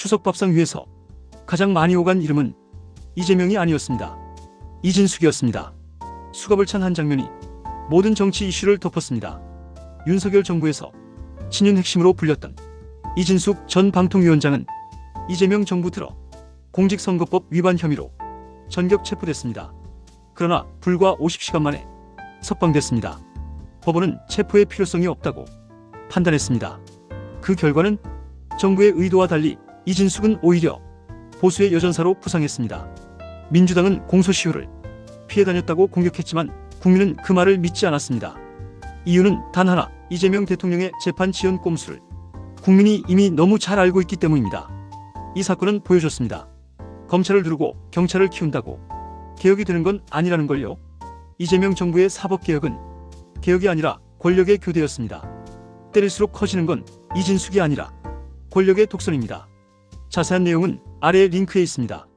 추석 밥상 위에서 가장 많이 오간 이름은 이재명이 아니었습니다. 이진숙이었습니다. 수갑을 찬 한 장면이 모든 정치 이슈를 덮었습니다. 윤석열 정부에서 친윤 핵심으로 불렸던 이진숙 전 방통위원장은 이재명 정부 들어 공직선거법 위반 혐의로 전격 체포됐습니다. 그러나 불과 50시간 만에 석방됐습니다. 법원은 체포의 필요성이 없다고 판단했습니다. 그 결과는 정부의 의도와 달리 이진숙은 오히려 보수의 여전사로 부상했습니다. 민주당은 공소시효를 피해 다녔다고 공격했지만 국민은 그 말을 믿지 않았습니다. 이유는 단 하나, 이재명 대통령의 재판 지연 꼼수를 국민이 이미 너무 잘 알고 있기 때문입니다. 이 사건은 보여줬습니다. 검찰을 두르고 경찰을 키운다고 개혁이 되는 건 아니라는 걸요. 이재명 정부의 사법개혁은 개혁이 아니라 권력의 교대였습니다. 때릴수록 커지는 건 이진숙이 아니라 권력의 독선입니다. 자세한 내용은 아래 링크에 있습니다.